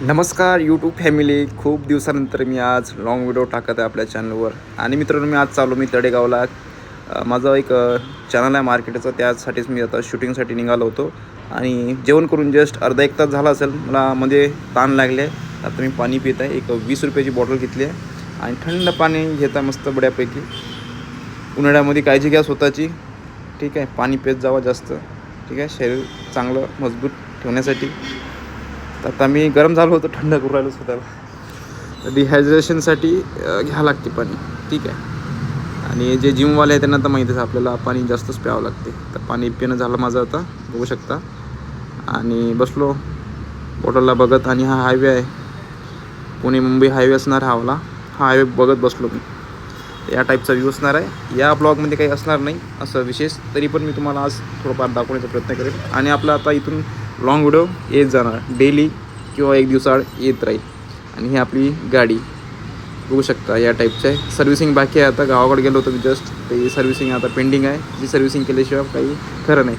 नमस्कार YouTube family खूप दिवसानंतर मी आज लॉंग व्हिडिओ टाकत आहे आपल्या चॅनलवर आणि मित्रांनो मी आज चाललो मी तडेगावला. माझं एक चॅनल आहे मार्केटचं त्यासाठीच मी आता शूटिंगसाठी निघालो होतो. आणि जेवण करून जस्ट अर्धा एक तास झाला असेल. मला मध्ये ताण लागले. आता मी पाणी पित आहे. एक वीस रुपयाची बॉटल घेतली आहे. आणि थंड पाणी घेता मस्त बड्यापैकी उन्हाळ्यामध्ये काळजी घ्या स्वतःची. ठीक आहे. पाणी पेत जावा जास्त. ठीक आहे. शरीर चांगलं मजबूत ठेवण्यासाठी. आता मी गरम झालो होतो थंड करू राहिलो स्वतःला तर डिहायड्रेशनसाठी घ्यावं लागते पाणी. ठीक आहे. आणि जे जिमवाले आहे त्यांना तर माहीतच आहे आपल्याला पाणी जास्तच प्यावं लागते. तर पाणी पिणं झालं माझं आता बघू शकता. आणि बसलो बॉटलला बघत आणि हा हायवे आहे. पुणे मुंबई हायवे असणार हावाला हा हायवे बघत बसलो मी. या टाईपचा व्ह्यू असणार आहे. या ब्लॉगमध्ये काही असणार नाही असं विशेष. तरी पण मी तुम्हाला आज थोडंफार दाखवण्याचा प्रयत्न करेन. आणि आपला आता इथून लॉंग व्हिडिओ येत जाणार. डेली किंवा एक दिवसाआड येत राहील. आणि ही आपली गाडी. बघू शकता या टाईपचं आहे सर्व्हिसिंग बाकी आहे आता. गावाकडे गेलो होतो जस्ट ते सर्व्हिसिंग आता पेंडिंग आहे. जी सर्व्हिसिंग केल्याशिवाय काही खरं नाही.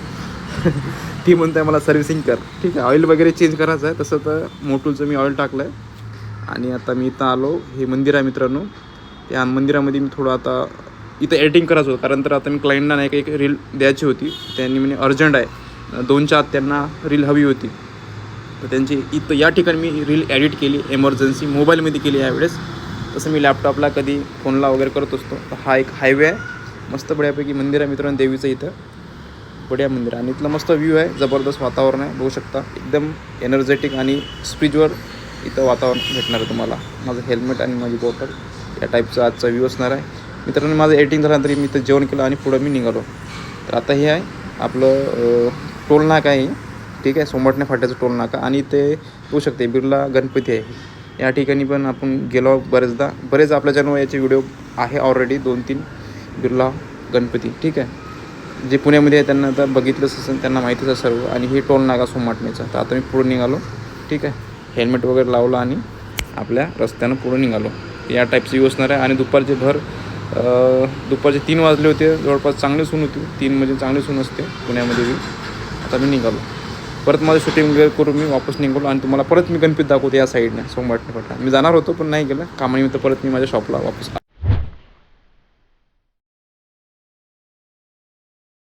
ती म्हणते मला सर्व्हिसिंग कर. ठीक आहे. ऑइल वगैरे चेंज करायचं आहे. तसं तर मोटूलचं मी ऑइल टाकलं आहे आणि आता मी इथं आलो. हे मंदिर आहे मित्रांनो. त्या मंदिरामध्ये मी थोडं आता इथं एडिटिंग करायचं होतं. कारण तर आता मी क्लायंटला नाही का एक रील द्यायची होती. त्यांनी म्हणजे अर्जंट आहे. दोनच्या आत त्यांना रील हवी होती. तर त्यांची इथं या ठिकाणी मी रील एडिट केली एमर्जन्सी मोबाईलमध्ये केली यावेळेस. तसं मी लॅपटॉपला कधी फोनला वगैरे करत असतो. तर हा एक हायवे आहे. मस्त बड्यापैकी मंदिर आहे मित्रांनो देवीचं इथं. बढिया मंदिर आहे. आणि इथलं मस्त व्ह्यू आहे. जबरदस्त वातावरण आहे. बघू शकता एकदम एनर्जेटिक आणि स्पिरिच्युअल इथं वातावरण भेटणार आहे तुम्हाला. माझं हेल्मेट आणि माझी बॉटल या टाईपचा आजचा व्ह्यू असणार आहे. मित्रांनो माझं एडिटिंग झाल्यानंतर मी इथं जेवण केलं आणि पुढं मी निघालो. तर आता हे आहे आपलं टोल नाका आहे. ठीक आहे सोमवारने फाट्याचं टोल नाका आणि ते होऊ शकते बिर्ला गणपती आहे. या ठिकाणी पण आपण गेलो बरेचदा. बरेच आपल्या चॅनलवर याचे व्हिडिओ आहे ऑलरेडी दोन तीन. बिर्ला गणपती ठीक आहे. जे पुण्यामध्ये आहे त्यांना आता बघितलंच असेल त्यांना माहितीच आहे सर्व. आणि हे टोल नाका सोमाटण्याचा तर आता मी पुढे निघालो. ठीक आहे. हेल्मेट वगैरे लावलं आणि आपल्या रस्त्यानं पुढे निघालो. या टाईपची व्ह्यू असणार आहे. आणि दुपारचे भर दुपारचे तीन वाजले होते. जवळपास चांगली सून होती. तीन म्हणजे चांगली सून असते पुण्यामध्ये बी. आता मी निघालो. परत माझं शूटिंग वगैरे करून मी वापस निघालो आणि तुम्हाला परत मी गणपती दाखवतो या साईडने सोमवारने फाटा मी जाणार होतो पण नाही गेलं. कामानिमित्त परत मी माझ्या शॉपला वापस